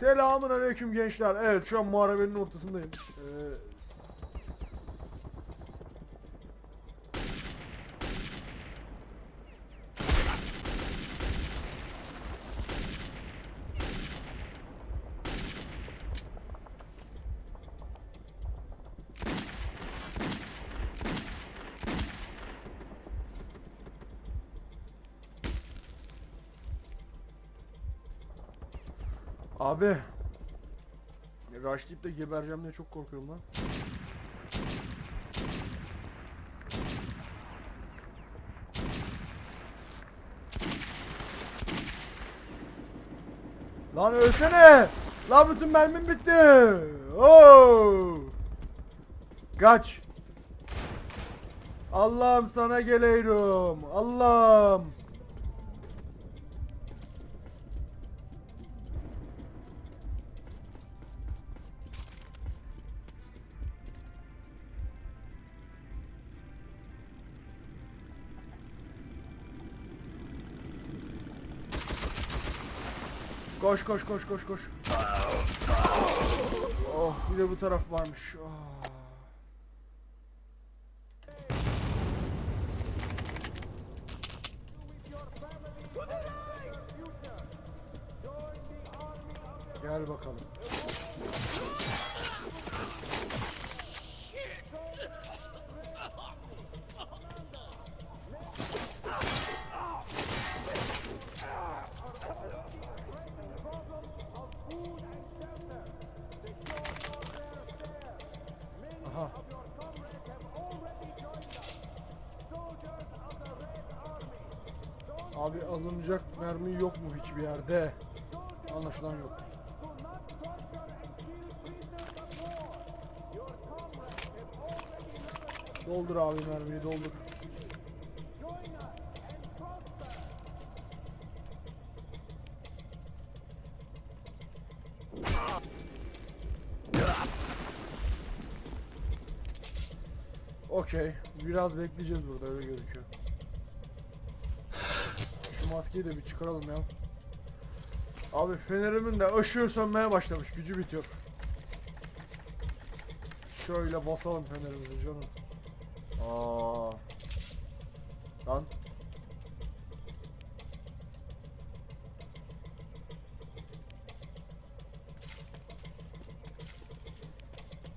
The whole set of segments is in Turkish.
Selamun aleyküm gençler. Evet şu an muharebenin ortasındayım. Ee, Abi. Rushlayıp da gebereceğim diye çok korkuyorum lan. Lan ölsene! Lan bütün mermim bitti! Oo! Kaç! Allah'ım sana geliyorum. Allah'ım. Koş koş koş koş koş. Oh bir de bu taraf varmış. Oh. Gel bakalım. Aha. Abi alınacak mermi yok mu hiçbir yerde? Anlaşılan yok. Doldur abi mermiyi doldur. Okey. Biraz bekleyeceğiz burada öyle gözüküyor. Şu maskeyi de bir çıkaralım ya. Abi fenerimin de ışığı sönmeye başlamış. Gücü bitiyor. Şöyle basalım fenerimizi canım. Aa. Lan.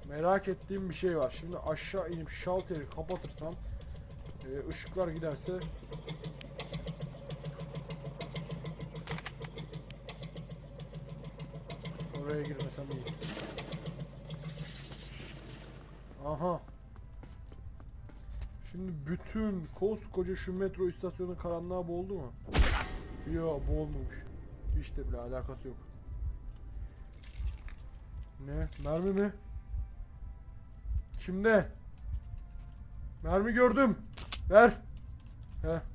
Merak ettiğim bir şey var. Şimdi aşağı inip şalteri kapatırsam e, ışıklar giderse oraya girmesem iyi. Aha. Şimdi bütün koskoca şu metro istasyonu karanlığa boğuldu mu? Yok boğulmamış. Hiç de bile alakası yok. Ne? Mermi mi? Kimde? Mermi gördüm. Ver. Heh.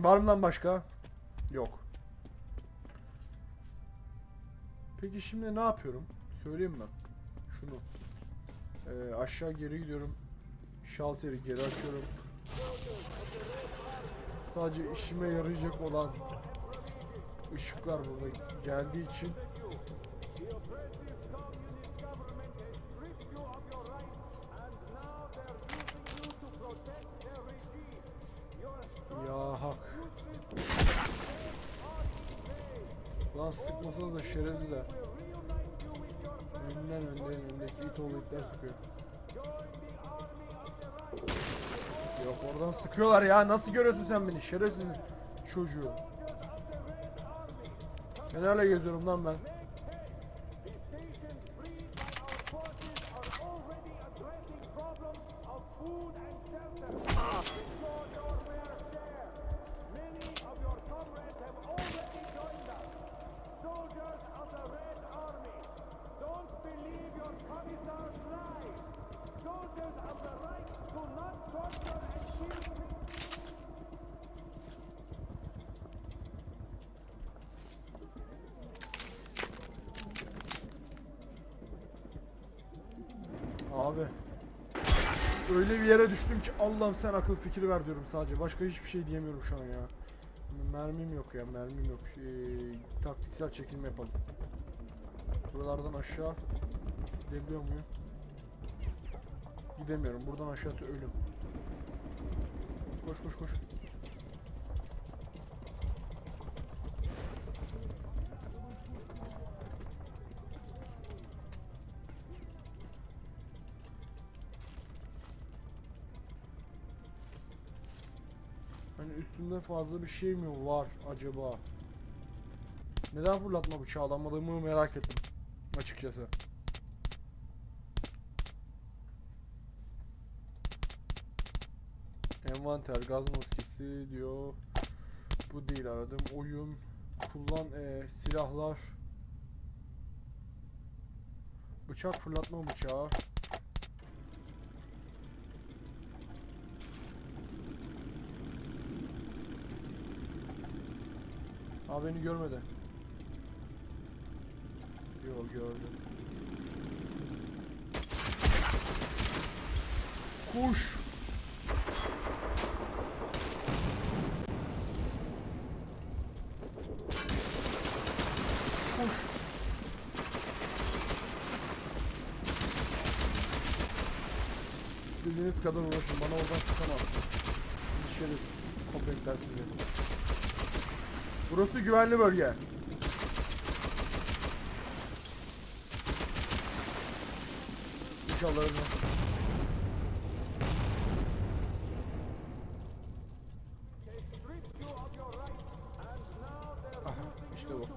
Var mı lan başka? Yok. Peki şimdi ne yapıyorum? Söyleyeyim mi? Şunu. Ee, aşağı geri gidiyorum. Şalteri geri açıyorum. Sadece işime yarayacak olan ışıklar burada geldiği için Lan sıkmasanız da şerefsizler. Önden önden öndeki it oğlu itler sıkıyor. Yok oradan sıkıyorlar ya nasıl görüyorsun sen beni şerefsiz çocuğu. Nelerle geziyorum lan ben. Öyle bir yere düştüm ki Allah'ım sen akıl fikri ver diyorum sadece. Başka hiçbir şey diyemiyorum şu an ya. Mermim yok ya mermim yok. Ee, taktiksel çekilme yapalım. Buralardan aşağı gidebiliyor muyum? Gidemiyorum. Buradan aşağısı ölüm. Koş koş koş. Hani üstünde fazla bir şey mi var acaba? Neden fırlatma bıçağı alamadığımı merak ettim. Açıkçası. Envanter, gaz maskesi diyor. Bu değil aradım. Oyun. Kullan e, silahlar. Bıçak fırlatma bıçağı. Aa beni görmedi. Yo gördüm. Kuş. Kuş. Bildiğiniz kadar uğraşın. Bana oradan sıkamazsın. Dışarı köpekler sizi. Burası güvenli bölge. İnşallah ölmez. İşte bu.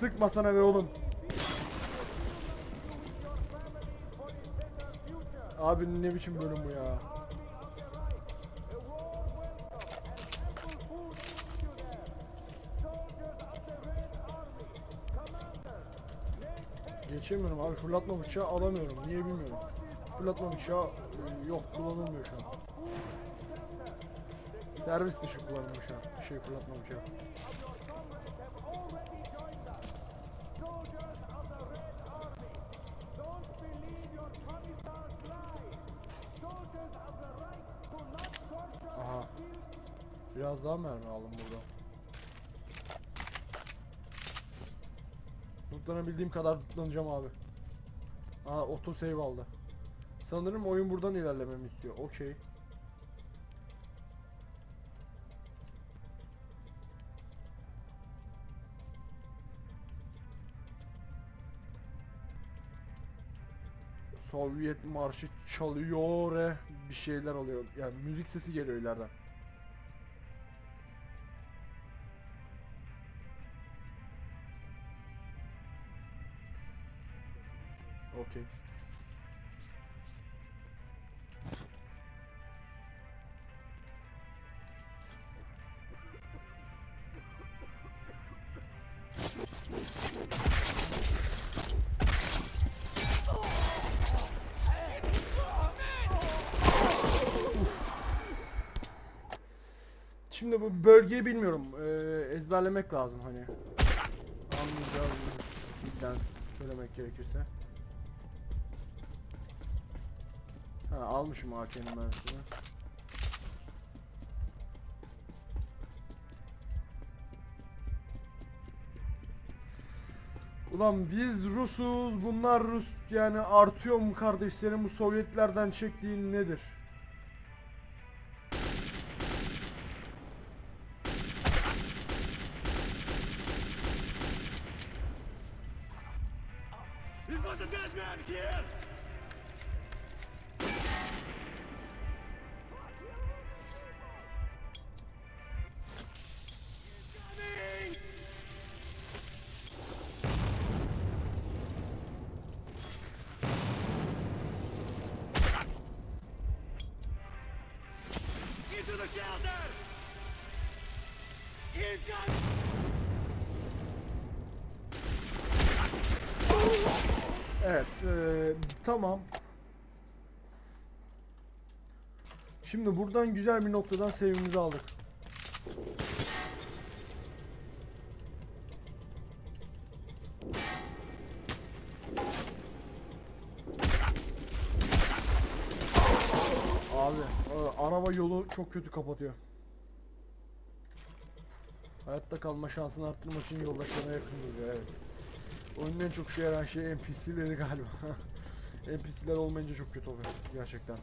Sıkma sana be oğlum. Abi ne biçim bölüm bu ya? Geçemiyorum abi fırlatma bıçağı alamıyorum. Niye bilmiyorum. Fırlatma bıçağı e, yok kullanılmıyor şu an. Servis dışı kullanılıyor şu an. Şey fırlatma bıçağı. Aha. Biraz daha mermi aldım burada. Tutlanabildiğim kadar tutlanacağım abi. Aa auto save aldı. Sanırım oyun buradan ilerlememi istiyor. Okey. Sovyet marşı çalıyor bir şeyler oluyor. Yani müzik sesi geliyor ileriden. Okey. Şimdi bu bölgeyi bilmiyorum. Ee, ezberlemek lazım hani. Anlayacağım dilden söylemek gerekirse. Ha almışım AK'nin mermisini. Ulan biz Rusuz, bunlar Rus yani artıyor mu kardeşlerim bu Sovyetlerden çektiğin nedir? Shelter! Incoming! Evet, eee, tamam. Şimdi buradan güzel bir noktadan sevimizi aldık. Abi e, çok kötü kapatıyor. Hayatta kalma şansını arttırmak için yoldaşlarına yakın duruyor evet. Oyunun en çok işe yarayan şey NPC'leri galiba. NPC'ler olmayınca çok kötü oluyor gerçekten.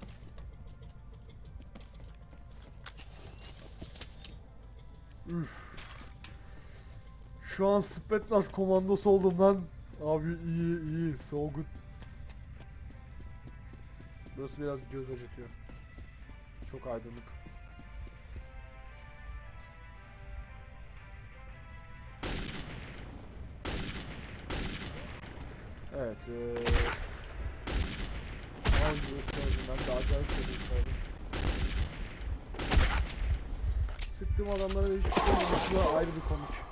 Üf. Şu an Spetsnaz komandosu oldum lan. Abi iyi iyi so good. Burası biraz göz acıtıyor. Çok aydınlık. Evet. Ee... Ben de acayip bir gösterdim. Sıktığım adamlara hiçbir şey da ayrı bir komik.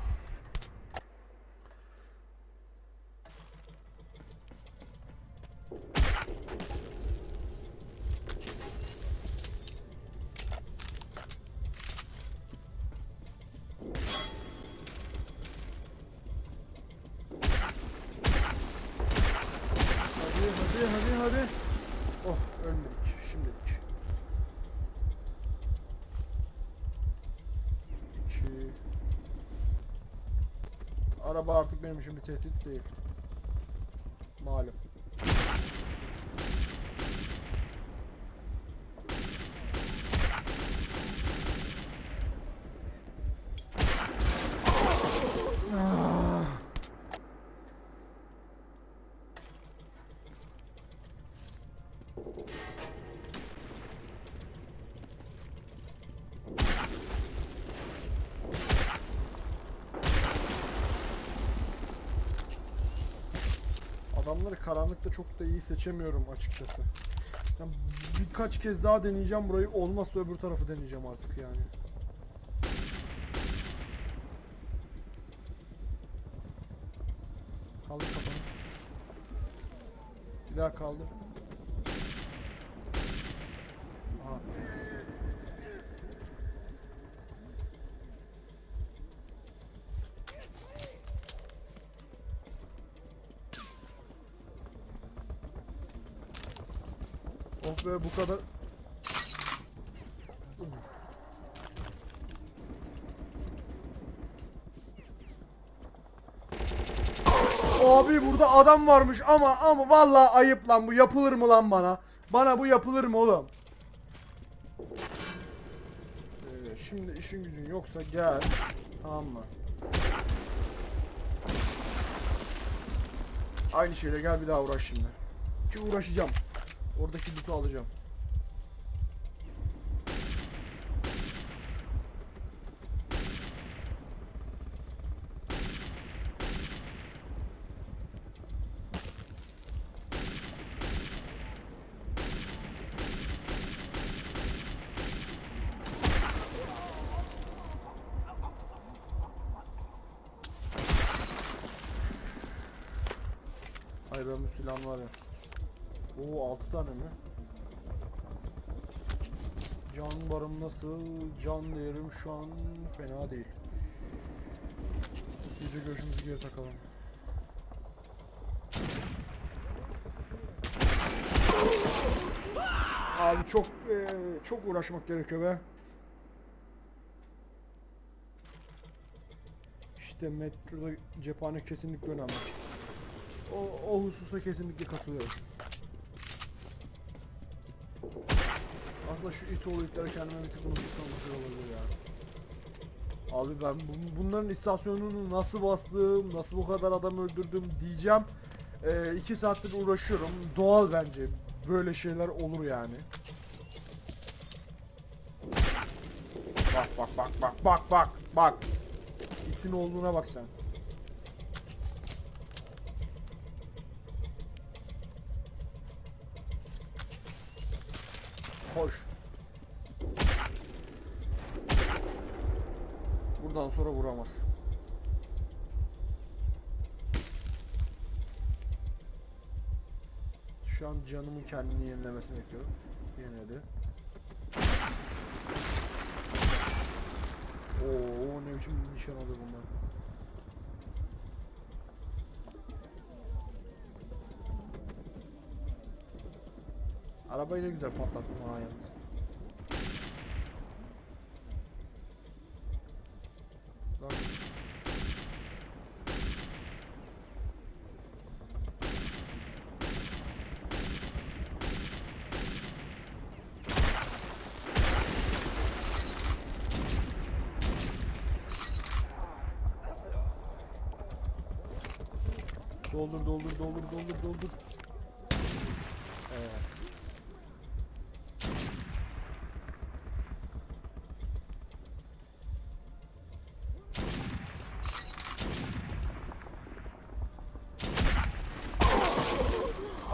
Araba artık benim için bir tehdit değil. Malum. Adamları karanlıkta çok da iyi seçemiyorum açıkçası. Yani birkaç kez daha deneyeceğim burayı. Olmazsa öbür tarafı deneyeceğim artık yani. Kaldır kafanı. Bir daha kaldır. Aha. Oh be bu kadar. Abi burada adam varmış ama ama vallahi ayıp lan bu yapılır mı lan bana? Bana bu yapılır mı oğlum? Ee, şimdi işin gücün yoksa gel. Tamam mı? Aynı şeyle gel bir daha uğraş şimdi. Ki uğraşacağım. Oradaki loot'u alacağım. Hayır ben bu silahım var ya. Oo 6 tane mi? Can barım nasıl? Can değerim şu an fena değil. Gece görüşümüzü geri takalım. Abi çok eee, çok uğraşmak gerekiyor be. İşte metroda cephane kesinlikle önemli. O, o hususa kesinlikle katılıyorum. Aslında şu it oğlu itlere kendime bir tık unutursam güzel olabilir ya. Abi ben bu- bunların istasyonunu nasıl bastım, nasıl bu kadar adam öldürdüm diyeceğim. Ee, iki saattir uğraşıyorum. Doğal bence. Böyle şeyler olur yani. Bak bak bak bak bak bak bak. İtin olduğuna bak sen. Hoş. Buradan sonra vuramaz. Şu an canımın kendini yenilemesini bekliyorum. Yeniledi. Oo ne biçim nişan aldı bunlar. Arabayı da güzel patlattım ha yalnız. Lan. Doldur doldur doldur doldur doldur. Evet.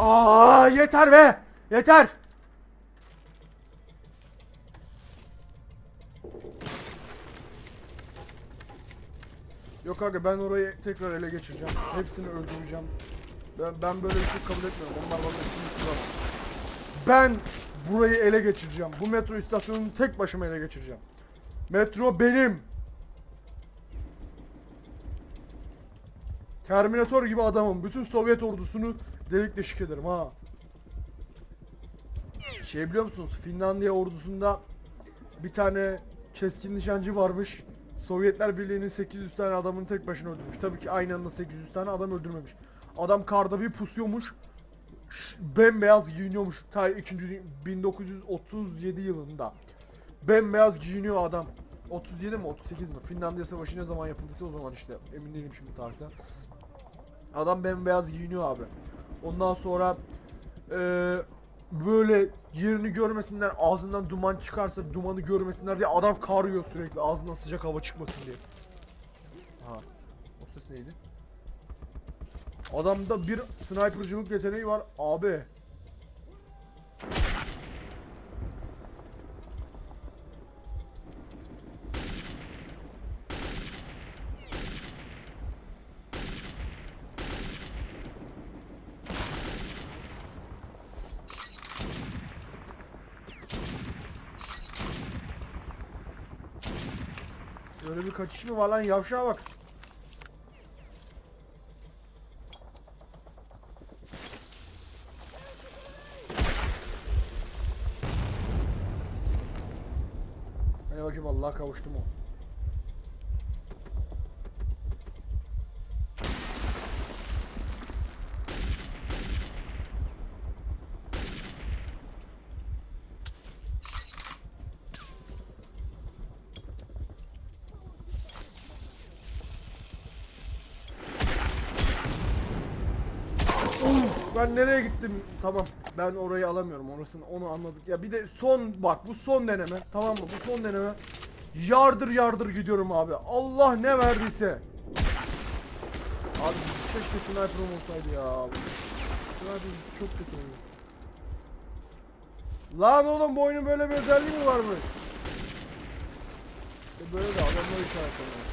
Aa yeter be! Yeter! Yok abi ben orayı tekrar ele geçireceğim. Hepsini öldüreceğim. Ben, ben böyle bir şey kabul etmiyorum. Onlar bana kurar. Ben burayı ele geçireceğim. Bu metro istasyonunu tek başıma ele geçireceğim. Metro benim. Terminator gibi adamım. Bütün Sovyet ordusunu delik deşik ederim ha. Şey biliyor musunuz? Finlandiya ordusunda bir tane keskin nişancı varmış. Sovyetler Birliği'nin 800 tane adamını tek başına öldürmüş. Tabii ki aynı anda 800 tane adam öldürmemiş. Adam karda bir pusuyormuş. Bembeyaz giyiniyormuş. Ta 2. 1937 yılında. Bembeyaz giyiniyor adam. 37 mi 38 mi? Finlandiya Savaşı ne zaman yapıldıysa o zaman işte. Emin değilim şimdi tarihte. Adam bembeyaz giyiniyor abi. Ondan sonra eee böyle yerini görmesinler, ağzından duman çıkarsa dumanı görmesinler diye adam karıyor sürekli ağzından sıcak hava çıkmasın diye. Ha. O ses neydi? Adamda bir snipercılık yeteneği var abi. Böyle bir kaçış mı var lan yavşağa bak. Hadi bakayım vallahi kavuştum o. ben nereye gittim? Tamam. Ben orayı alamıyorum. Orasını onu anladık. Ya bir de son bak bu son deneme. Tamam mı? Bu son deneme. Yardır yardır gidiyorum abi. Allah ne verdiyse. Abi keşke sniper'ım olsaydı ya. Sniper çok kötü oyun. Lan oğlum bu oyunun böyle bir özelliği mi varmış? E böyle de adamlar işaretleniyor.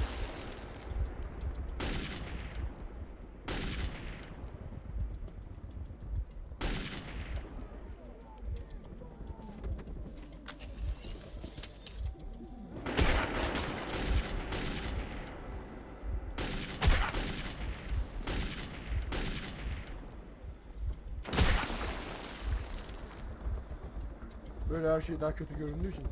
Böyle her şey daha kötü göründüğü için.